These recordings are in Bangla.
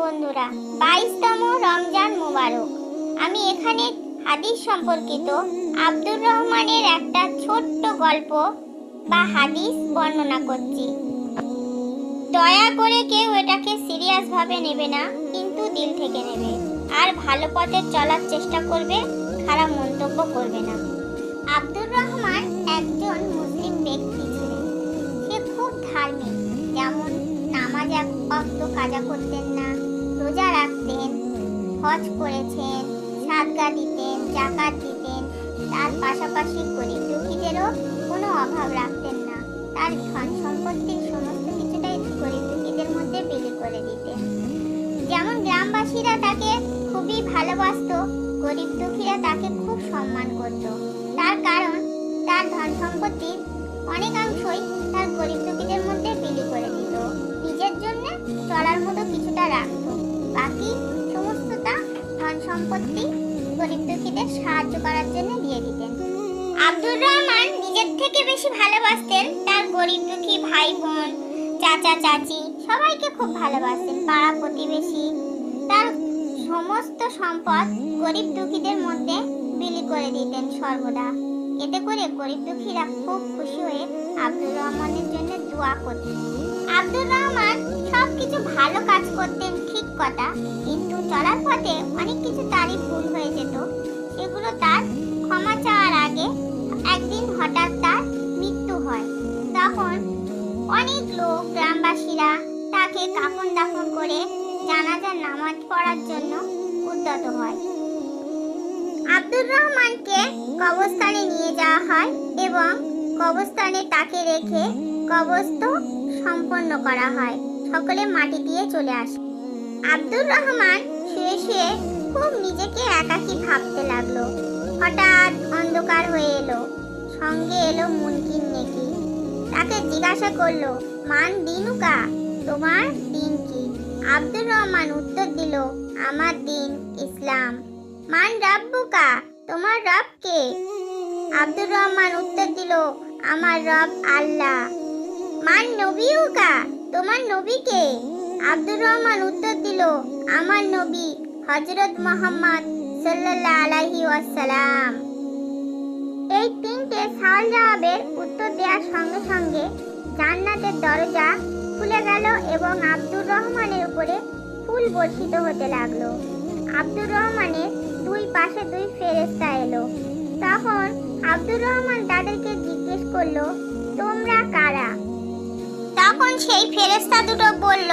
বন্ধুরা, বাইশতম রমজান মোবারক। আমি এখানে হাদিস সম্পর্কিত আব্দুর রহমানের একটা ছোট্ট গল্প বা হাদিস বর্ণনা করছি। দয়া করে কেউ এটাকে সিরিয়াস ভাবে নেবে না, কিন্তু দিল থেকে নেবে। আর ভালো পথে চলার চেষ্টা করবে, খারাপ মন্তব্য করবে না। আব্দুর রহমান একজন মুসলিম ব্যক্তি ছিলেন। সে খুব ধার্মিক, যেমন নামাজ অক্ত কাজা করতেন না, রোজা রাখতেন, হজ করেছেন, সাদগা দিতেন, জাকাত দিতেন, তার পাশাপাশি গরিব দুঃখীদেরও কোনো অভাব রাখতেন না। তার ধন সম্পত্তির সমস্ত কিছুটাই গরিব দুঃখীদের মধ্যে বিলি করে দিতেন। যেমন গ্রামবাসীরা তাকে খুবই ভালোবাসত, গরিব দুঃখীরা তাকে খুব সম্মান করত। তার কারণ, তার ধন সম্পত্তির অনেকাংশই তার গরিব দুঃখীদের মধ্যে বিলি করে দিত। নিজের জন্য চলার মতো কিছুটা রাখত। বাকি সমস্তটা ধন সম্পত্তি গরিব দুঃখীদের সাহায্য করার জন্য দিয়ে দিতেন। আব্দুর রহমান নিজের থেকে বেশি ভালোবাসতেন তার গরিব দুঃখী ভাই বোন, চাচা, চাচি সবাইকে খুব ভালোবাসতেন, পাড়া প্রতিবেশী। তার সমস্ত সম্পদ গরিব দুঃখীদের মধ্যে বিলি করে দিতেন সর্বদা। এতে করে গরিব দুঃখীরা খুব খুশি হয়ে আব্দুর রহমানের জন্য দোয়া করতেন। আব্দুর রহমান সব কিছু ভালো কাজ করতেন, ঠিক কথা। কিন্তু চলার পথে অনেক কিছু তারই ভুল হয়ে যেত। সেগুলো তার ক্ষমা চাওয়ার আগে একদিন হঠাৎ তার মৃত্যু হয়। তখন অনেক লোক, গ্রামবাসীরা তাকে কাফন দাফন করে জানাজার নামাজ পড়ার জন্য উদ্যত হয়। আব্দুর রহমানকে কবরস্থানে নিয়ে যাওয়া হয় এবং কবরস্থানে তাকে রেখে কবরস্থ সম্পন্ন করা হয়। সকলে মাটি দিয়ে চলে আসে। আব্দুর রহমান শুয়ে শুয়ে খুব নিজেকে একাকী ভাবতে লাগল। হঠাৎ অন্ধকার হয়ে এলো। সঙ্গে এলো মুনকিন নেকি। তাকে জিজ্ঞাসা করল, মান দিনুকা, তোমার দিন কি? আব্দুর রহমান উত্তর দিল, আমার দিন ইসলাম। মান রাব্বুকা তোমার রব কে? আব্দুর রহমান উত্তর দিল, আমার রব আল্লাহ। মান নবী নবীউকা তোমার নবী কে? আব্দুর রহমান উত্তর দিল, আমার নবী হযরত মুহাম্মদ সাল্লাল্লাহু আলাইহি ওয়াসাল্লাম। এই তিনটে সওয়াল জবাবের উত্তর দেওয়ার সঙ্গে সঙ্গে জান্নাতের দরজা খুলে গেল এবং আব্দুর রহমানের উপরে ফুল বর্ষিত হতে লাগল। আব্দুর রহমানের দুই পাশে দুই ফেরেশতা এলো। তখন আব্দুর রহমান তাদেরকে জিজ্ঞেস করল, তোমরা কারা? তখন সেই ফেরেশতা দুটো বলল,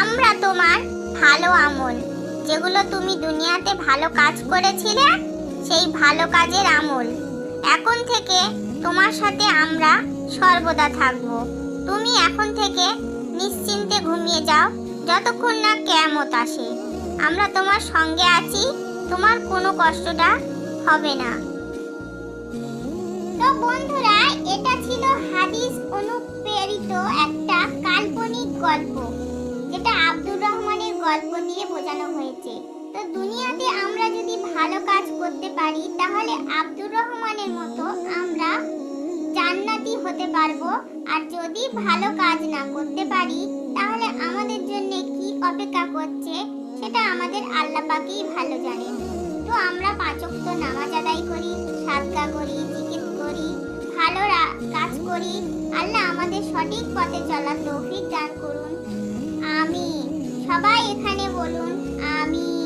আমরা তোমার ভালো আমল, যেগুলো তুমি দুনিয়াতে ভালো কাজ করেছিলে, সেই ভালো কাজের আমল। এখন থেকে তোমার সাথে আমরা সর্বদা থাকব। তুমি এখন থেকে নিশ্চিন্তে ঘুমিয়ে যাও, যতক্ষণ না কেয়ামত আসে। আমরা তোমার সঙ্গে আছি তোমার কোনো কষ্টটা হবে না। তো বন্ধুরা, এটা ছিল হাদিস অনুপ্রেরিত একটা কাল্পনিক গল্প, যেটা আব্দুর রহমানের গল্প দিয়ে বোঝানো হয়েছে। তো দুনিয়াতে আমরা যদি ভালো কাজ করতে পারি, তাহলে আব্দুর রহমানের মতো আমরা জান্নাতি হতে পারব। আর যদি ভালো কাজ না করতে পারি, তাহলে আমাদের জন্য কি অপেক্ষা করছে? সেটা আমাদের আল্লাহ পাকেই ভালো জানে। তো আমরা পাঁচক্ত নামাজ আদায় করি সাদকা করি, জিকির করি, ভালো কাজ করি। আল্লাহ আমাদের সঠিক পথে চলার তৌফিক দান করুন। আমি সবাই এখানে বলুন, আমিন।